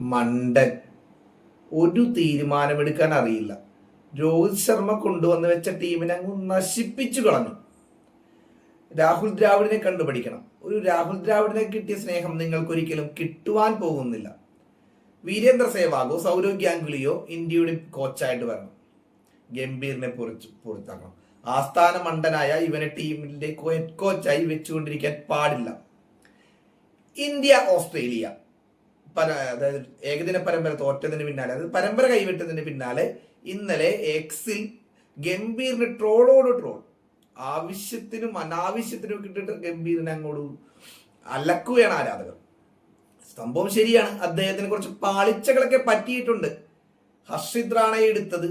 മണ്ടൻ. ഒരു തീരുമാനമെടുക്കാൻ അറിയില്ല. രോഹിത് ശർമ്മ കൊണ്ടുവന്ന് വെച്ച ടീമിനെ അങ്ങ് നശിപ്പിച്ചു കളഞ്ഞു. രാഹുൽ ദ്രാവിഡിനെ കണ്ടുപിടിക്കണം. ഒരു രാഹുൽ ദ്രാവിഡിനെ കിട്ടിയ സ്നേഹം നിങ്ങൾക്ക് ഒരിക്കലും കിട്ടുവാൻ പോകുന്നില്ല. വീരേന്ദ്ര സേവാഗോ സൗരവ് ഗാംഗുലിയോ ഇന്ത്യയുടെ കോച്ചായിട്ട് വരണം. ഗംഭീറിനെ പൊറിച്ച് പുറത്താക്കണം. ആസ്ഥാന മണ്ടനായ ഇവനെ ടീമിന്റെ കോച്ചായി വെച്ചുകൊണ്ടിരിക്കാൻ പാടില്ല. India Australia. പര അതായത് ഏകദിന പരമ്പര തോറ്റതിന് പിന്നാലെ അതായത് പരമ്പര കൈവിട്ടതിന് പിന്നാലെ ഇന്നലെ എക്സിൽ ഗംഭീറിന് ട്രോളോട് ട്രോൾ. ആവശ്യത്തിനും അനാവശ്യത്തിനും കിട്ടിയിട്ട് ഗംഭീറിനെ അങ്ങോട്ട് അലക്കുകയാണ് ആരാധകർ. സംഭവം ശരിയാണ്. അദ്ദേഹത്തിന് കുറച്ച് പാളിച്ചകളൊക്കെ പറ്റിയിട്ടുണ്ട്. ഹർഷിദ് റാണയെ എടുത്തത്.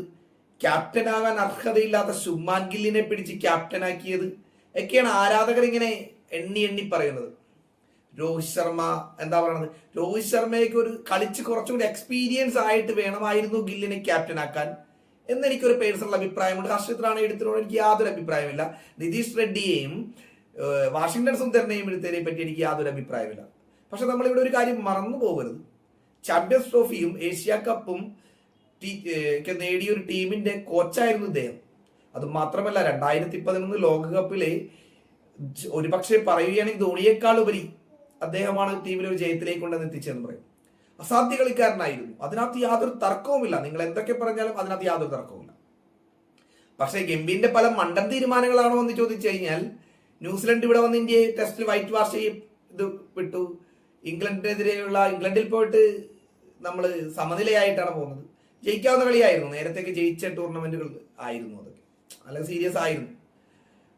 ക്യാപ്റ്റനാകാൻ അർഹതയില്ലാത്ത ശുമാൻ ഗില്ലിനെ പിടിച്ച് ക്യാപ്റ്റനാക്കിയത്. ഒക്കെയാണ് ആരാധകർ ഇങ്ങനെ എണ്ണി എണ്ണി പറയുന്നത്. രോഹിത് ശർമ്മ എന്താ പറയണത്? രോഹിത് ശർമ്മയ്ക്ക് ഒരു കളിച്ച് കുറച്ചും കൂടി എക്സ്പീരിയൻസ് ആയിട്ട് വേണമായിരുന്നു ഗില്ലിനെ ക്യാപ്റ്റൻ ആക്കാൻ. എന്ന് എനിക്കൊരു പേഴ്സണൽ അഭിപ്രായമുണ്ട്. ഹർഷിത് എടുത്തിനോട് എനിക്ക് യാതൊരു അഭിപ്രായമില്ല നിതീഷ് റെഡ്ഡിയെയും വാഷിംഗ്ടൺ സുന്ദറിനെയും എടുത്തതിനെ പറ്റി എനിക്ക് യാതൊരു അഭിപ്രായമില്ല പക്ഷെ നമ്മളിവിടെ ഒരു കാര്യം മറന്നു പോകരുത്. ചാമ്പ്യൻസ് ട്രോഫിയും ഏഷ്യ കപ്പും ഒക്കെ നേടിയ ഒരു ടീമിന്റെ കോച്ചായിരുന്നു ഇദ്ദേഹം. അത് മാത്രമല്ല രണ്ടായിരത്തി പതിനൊന്ന് ലോകകപ്പിലെ ഒരുപക്ഷെ പറയുകയാണെങ്കിൽ ധോണിയേക്കാൾ ഉപരി അദ്ദേഹമാണ് ടീമിൽ ഒരു ജയത്തിലേക്ക് കൊണ്ടുവന്ന് എത്തിച്ചതെന്ന് പറയും. അസാധ്യ കളിക്കാരനായിരുന്നു. അതിനകത്ത് യാതൊരു തർക്കവുമില്ല. നിങ്ങൾ എന്തൊക്കെ പറഞ്ഞാലും അതിനകത്ത് യാതൊരു തർക്കവുമില്ല. പക്ഷേ ഗംഭീറിന്റെ പല മണ്ടൻ തീരുമാനങ്ങളാണോ എന്ന് ചോദിച്ചു കഴിഞ്ഞാൽ ന്യൂസിലൻഡ് ഇവിടെ വന്ന് ഇന്ത്യയെ ടെസ്റ്റിൽ വൈറ്റ് വാഷ് ചെയ്ത് ഇത് വിട്ടു. ഇംഗ്ലണ്ടിനെതിരെയുള്ള ഇംഗ്ലണ്ടിൽ പോയിട്ട് നമ്മൾ സമനിലയായിട്ടാണ് പോകുന്നത്. ജയിക്കാവുന്ന കളിയായിരുന്നു. നേരത്തേക്ക് ജയിച്ച ടൂർണമെന്റുകൾ ആയിരുന്നു അതൊക്കെ. അല്ലെങ്കിൽ സീരിയസ് ആയിരുന്നു.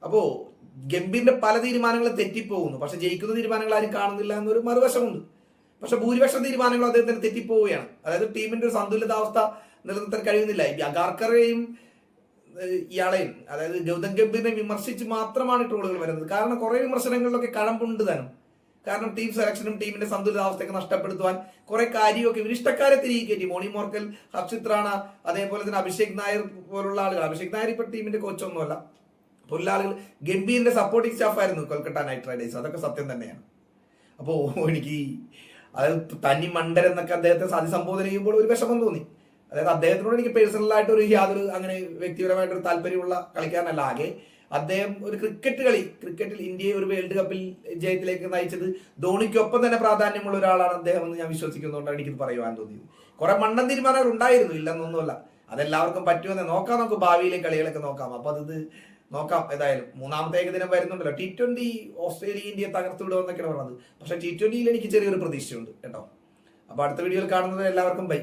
അപ്പോ ഗംഭീറിന്റെ പല തീരുമാനങ്ങളും തെറ്റിപ്പോകുന്നു. പക്ഷെ ജയിക്കുന്ന തീരുമാനങ്ങൾ ആരും കാണുന്നില്ല എന്നൊരു മറുവശമുണ്ട്. പക്ഷെ ഭൂരിപക്ഷം തീരുമാനങ്ങളും അദ്ദേഹത്തിന് തെറ്റിപ്പോവുകയാണ്. അതായത് ടീമിന്റെ ഒരു സന്തുലിതാവസ്ഥ നിലനിർത്താൻ കഴിയുന്നില്ല. ഈ അഗാർക്കറേയും ഇയാളെയും അതായത് ഗൗതം ഗംഭീറിനെ വിമർശിച്ച് മാത്രമാണ് ട്രോളുകൾ വരുന്നത്. കാരണം കുറെ വിമർശനങ്ങളിലൊക്കെ കഴമ്പുണ്ട് തന്നെ കാരണം ടീം സെലക്ഷനും ടീമിന്റെ സന്തുലിതാവസ്ഥയൊക്കെ നഷ്ടപ്പെടുത്തുവാൻ കുറെ കാര്യമൊക്കെ ഇഷ്ടക്കാരെ തിരികെ മോണി മോർക്കൽ ഹർഷിത് റാണ അതേപോലെ തന്നെ അഭിഷേക് നായർ പോലുള്ള ആളുകൾ അഭിഷേക് നായർ ഇപ്പൊ ടീമിന്റെ കോച്ചൊന്നുമല്ല ആളുകൾ ഗംഭീറിന്റെ സപ്പോർട്ടിംഗ് സ്റ്റാഫ് ആയിരുന്നു കൊൽക്കത്ത നൈറ്റ് റൈഡേഴ്സ് അതൊക്കെ സത്യം തന്നെയാണ്. അപ്പോ എനിക്ക് അതായത് തനി മണ്ടൻ എന്നൊക്കെ അദ്ദേഹത്തെ അതിസംബോധന ചെയ്യുമ്പോൾ ഒരു വിഷമം തോന്നി. അതായത് അദ്ദേഹത്തിനോട് എനിക്ക് പേഴ്സണലായിട്ട് ഒരു യാതൊരു അങ്ങനെ വ്യക്തിപരമായിട്ട് ഒരു താല്പര്യമുള്ള കളിക്കാരനല്ല. ആകെ അദ്ദേഹം ഒരു ക്രിക്കറ്റ് കളി ക്രിക്കറ്റിൽ ഇന്ത്യയെ ഒരു വേൾഡ് കപ്പിൽ ജയത്തിലേക്ക് നയിച്ചത് ധോണിക്കൊപ്പം തന്നെ പ്രാധാന്യമുള്ള ഒരാളാണ് അദ്ദേഹം എന്ന് ഞാൻ വിശ്വസിക്കുന്നതുകൊണ്ടാണ് എനിക്കിത് പറയുവാൻ തോന്നിയത്. കുറെ മണ്ണൻ തീരുമാനങ്ങൾ ഉണ്ടായിരുന്നു ഇല്ലെന്നൊന്നുമല്ല. അതെല്ലാവർക്കും പറ്റുമെന്ന് നോക്കാം നമുക്ക് ഭാവിയിലെ കളികളൊക്കെ നോക്കാം. അപ്പൊ അത് നോക്കാം ഏതായാലും. മൂന്നാമത്തെ ഏകദിനം വരുന്നുണ്ടല്ലോ. ടി ട്വന്റി ഓസ്ട്രേലിയ ഇന്ത്യയെ തകർത്തു വിടുമെന്നൊക്കെയാണ് പറഞ്ഞത്. പക്ഷെ ടി ട്വന്റിയിൽ എനിക്ക് ചെറിയൊരു പ്രതീക്ഷയുണ്ട് കേട്ടോ. അപ്പോൾ അടുത്ത വീഡിയോയിൽ കാണുന്നത് എല്ലാവർക്കും ബൈ.